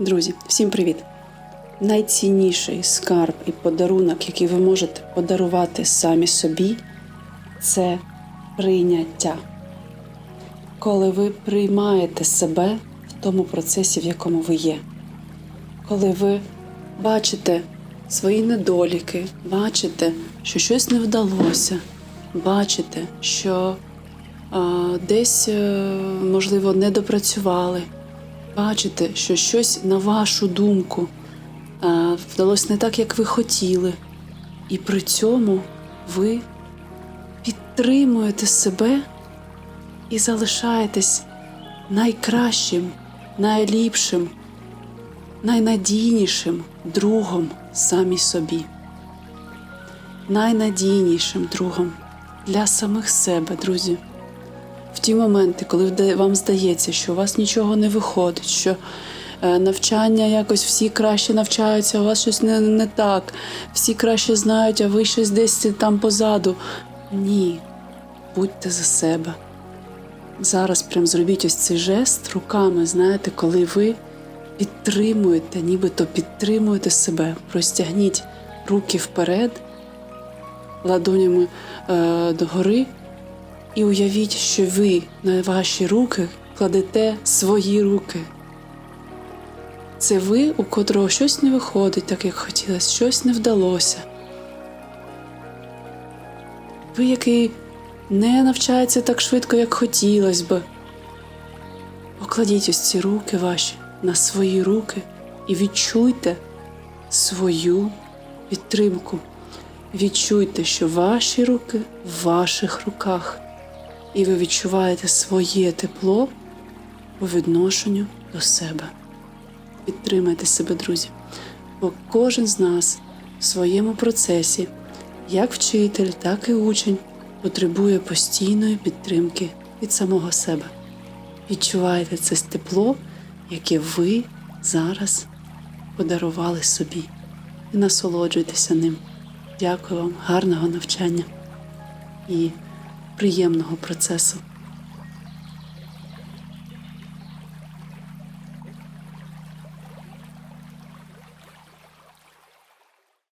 Друзі, всім привіт! Найцінніший скарб і подарунок, який ви можете подарувати самі собі, це прийняття. Коли ви приймаєте себе в тому процесі, в якому ви є. Коли ви бачите свої недоліки, бачите, що щось не вдалося, бачите, що а, десь, е, можливо, не допрацювали бачите, що щось на вашу думку вдалося не так, як ви хотіли, і при цьому ви підтримуєте себе і залишаєтесь найкращим, найліпшим, найнадійнішим другом самі собі, найнадійнішим другом для самих себе, друзі. В ті моменти, коли вам здається, що у вас нічого не виходить, що е, навчання якось всі краще навчаються, у вас щось не, не так, всі краще знають, а ви щось десь там позаду. Ні, будьте за себе. Зараз прям зробіть ось цей жест руками, знаєте, коли ви підтримуєте, нібито підтримуєте себе, простягніть руки вперед, ладонями е, догори. І уявіть, що ви на ваші руки кладете свої руки. Це ви, у котрого щось не виходить, так як хотілося, щось не вдалося. Ви, який не навчається так швидко, як хотілося би. Покладіть ось ці руки ваші на свої руки і відчуйте свою підтримку. Відчуйте, що ваші руки в ваших руках, і ви відчуваєте своє тепло по відношенню до себе. Підтримайте себе, друзі, бо кожен з нас в своєму процесі, як вчитель, так і учень, потребує постійної підтримки від самого себе. Відчувайте це тепло, яке ви зараз подарували собі, і насолоджуйтеся ним. Дякую вам, гарного навчання і приємного процесу.